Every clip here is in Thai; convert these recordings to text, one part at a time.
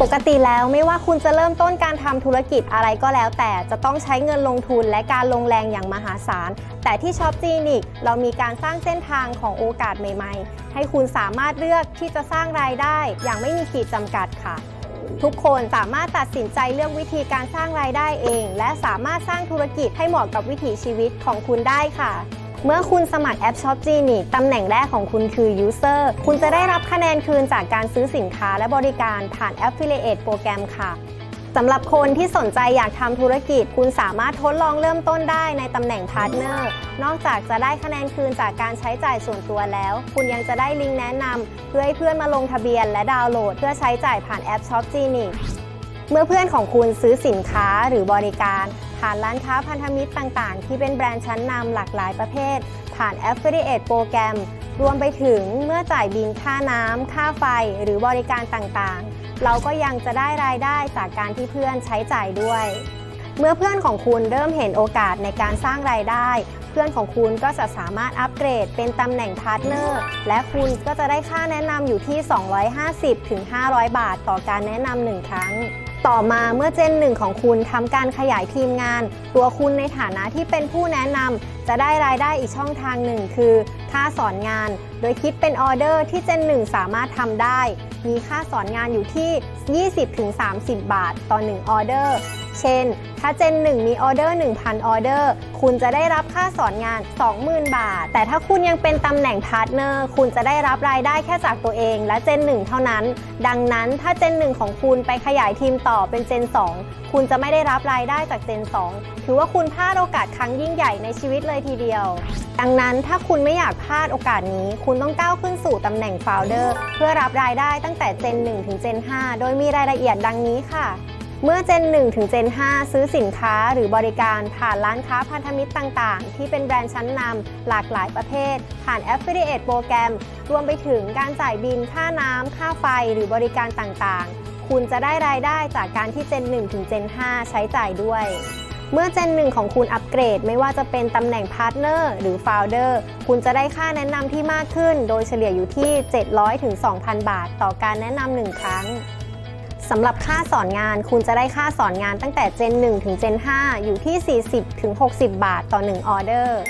ปกติแล้วไม่ว่าคุณจะเริ่มต้นการทำธุรกิจอะไรก็แล้ว แต่จะต้องใช้เงินลงทุนและการลงแรงอย่างมหาศาล แต่ที่ช็อปจีนิกเรามีการสร้างเส้นทางของโอกาสใหม่ ๆ ให้คุณสามารถเลือกที่จะสร้างรายได้อย่างไม่มีขีดจำกัดค่ะ ทุกคนสามารถตัดสินใจเลือกวิธีการสร้างรายได้เอง และสามารถสร้างธุรกิจให้เหมาะกับวิถีชีวิตของคุณได้ค่ะ เมื่อคุณสมัครแอป Shop Genie ตำแหน่งแรกของคุณคือ User คุณจะได้รับคะแนนคืนจากการซื้อสินค้าและบริการผ่าน Affiliate โปรแกรมค่ะสำหรับคนที่สนใจอยากทำธุรกิจ คุณสามารถทดลองเริ่มต้นได้ในตำแหน่งพาร์ทเนอร์ นอกจากจะได้คะแนนคืนจากการใช้จ่ายส่วนตัวแล้ว คุณยังจะได้ลิงก์แนะนำเพื่อให้เพื่อนมาลงทะเบียนและดาวน์โหลด เพื่อใช้จ่ายผ่านแอป Shop Genie เมื่อเพื่อนของคุณซื้อสินค้าหรือบริการ ผ่านร้านค้าพันธมิตรต่างๆ ที่เป็นแบรนด์ชั้นนำหลากหลายประเภท ผ่าน Affiliate โปรแกรมรวมไปถึงเมื่อจ่ายบินค่าน้ำ ค่าไฟ หรือบริการต่างๆ เราก็ยังจะได้รายได้จากการที่เพื่อนใช้จ่ายด้วย เมื่อเพื่อนของคุณเริ่มเห็นโอกาสในการสร้างรายได้ เพื่อนของคุณก็จะสามารถอัปเกรดเป็นตำแหน่งพาร์ทเนอร์ และคุณก็จะได้ค่าแนะนำอยู่ที่ 250-500 บาทต่อการแนะนำหนึ่งครั้งต่อมาเมื่อเจนหนึ่งของคุณทำการขยายทีมงาน ตัวคุณในฐานะที่เป็นผู้แนะนำจะได้รายได้อีกช่องทางหนึ่งคือ ค่าสอนงาน โดยคิดเป็นออเดอร์ที่เจนหนึ่งสามารถทำได้ มีค่าสอนงานอยู่ที่ 20-30 บาท ต่อ 1 ออเดอร์ เช่น ถ้าเจน 1 มีออเดอร์ 1,000 ออเดอร์ คุณจะได้รับค่าสอนงาน 20,000 บาท แต่ถ้าคุณยังเป็นตำแหน่งพาร์ทเนอร์ คุณจะได้รับรายได้แค่จากตัวเองและเจน 1 เท่านั้น ดังนั้นถ้าเจน 1 ของคุณไปขยายทีมต่อเป็นเจน 2 คุณจะไม่ได้รับรายได้จากเจน 2 ถือว่าคุณพลาดโอกาสครั้งยิ่งใหญ่ในชีวิตเลยทีเดียว ดังนั้นถ้าคุณไม่อยากพลาดโอกาสนี้ คุณต้องก้าวขึ้นสู่ตำแหน่ง Founder เพื่อรับรายได้ตั้งแต่เจน 1 ถึงเจน 5 โดยมีรายละเอียดดังนี้ค่ะ เมื่อเจน1ถึงเจน5ซื้อสินค้าหรือบริการผ่านร้านค้าพันธมิตรต่างๆ ที่เป็นแบรนด์ชั้นนำหลากหลายประเภท ผ่าน Affiliate โปรแกรม รวมไปถึงการจ่ายบินค่าน้ำ ค่าไฟหรือบริการต่างๆ คุณจะได้รายได้จากการที่เจน1ถึงเจน5ใช้จ่ายด้วย เมื่อเจนหนึ่งของคุณอัปเกรด ไม่ว่าจะเป็นตำแหน่งพาร์ทเนอร์หรือ f าวเดอร์คุณจะได้ค่าแนะนำที่มากขึ้น โดยเฉลี่ยอยู่ที่ 700-2,000 บาท ต่อการแนะนำหนึ่งครั้ง สำหรับค่าสอนงานคุณจะได้ค่าสอนงานตั้งแต่เจน1ถึงเจน5 อยู่ที่ 40ถึง60 บาทต่อ 1 ออเดอร์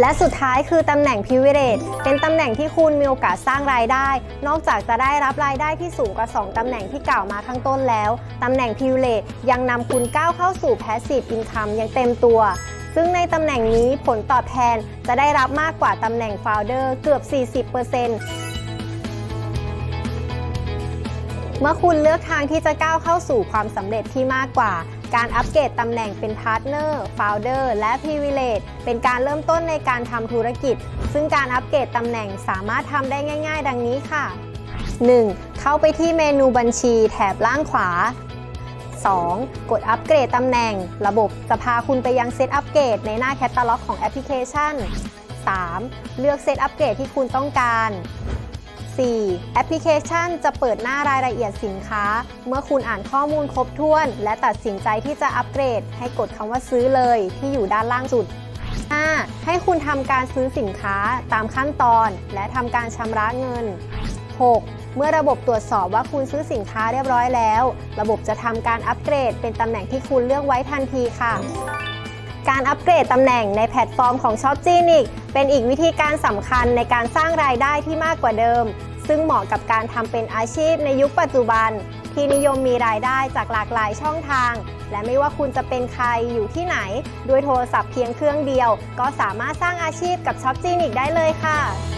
และสุดท้ายคือตำแหน่ง Privilege เป็นตำแหน่งที่คุณมีโอกาสสร้างรายได้ นอกจากจะได้รับรายได้ที่สูงกว่า 2 ตำแหน่งที่กล่าวมาข้างต้นแล้ว ตำแหน่ง Privilege ยังนำคุณก้าวเข้าสู่ Passive Income อย่างเต็มตัวซึ่งในตำแหน่งนี้ผลตอบแทนจะได้รับมากกว่าตำแหน่ง Founder เกือบ 40%เมื่อคุณเลือกทางที่จะก้าวเข้าสู่ความสำเร็จที่มากกว่า การอัปเกรดตำแหน่งเป็นพาร์ทเนอร์โฟลเดอร์และพ i วิเลตเป็นการเริ่มต้นในการทำธุรกิจ ซึ่งการอัปเกรดตำแหน่งสามารถทำได้ง่าย ๆ ดังนี้ค่ะ 1. เข้าไปที่เมนูบัญชีแถบล่างขวา 2. กดอัปเกรดตำแหน่ง ระบบจะพาคุณไปยังเซตอัปเกรดในหน้าแคตตาล็อกของแอปพลิเคชัน 3. เลือกเซตอัปเกรดที่คุณต้องการ 4. แอปพลิเคชันจะเปิดหน้ารายละเอียดสินค้า เมื่อคุณอ่านข้อมูลครบถ้วน และตัดสินใจที่จะอัปเกรด ให้กดคำว่าซื้อเลยที่อยู่ด้านล่างสุด 5. ให้คุณทำการซื้อสินค้าตามขั้นตอน และทำการชำระเงิน 6. เมื่อระบบตรวจสอบว่าคุณซื้อสินค้าเรียบร้อยแล้ว ระบบจะทำการอัปเกรด เป็นตำแหน่งที่คุณเลือกไว้ทันทีค่ะ การอัปเกรดตำแหน่งในแพลตฟอร์มของช้อปจีนิกเป็นอีกวิธีการสำคัญในการสร้างรายได้ที่มากกว่าเดิม ซึ่งเหมาะกับการทำเป็นอาชีพในยุคปัจจุบัน ที่นิยมมีรายได้จากหลากหลายช่องทาง และไม่ว่าคุณจะเป็นใครอยู่ที่ไหน ด้วยโทรศัพท์เพียงเครื่องเดียว ก็สามารถสร้างอาชีพกับช้อปจีนิกได้เลยค่ะ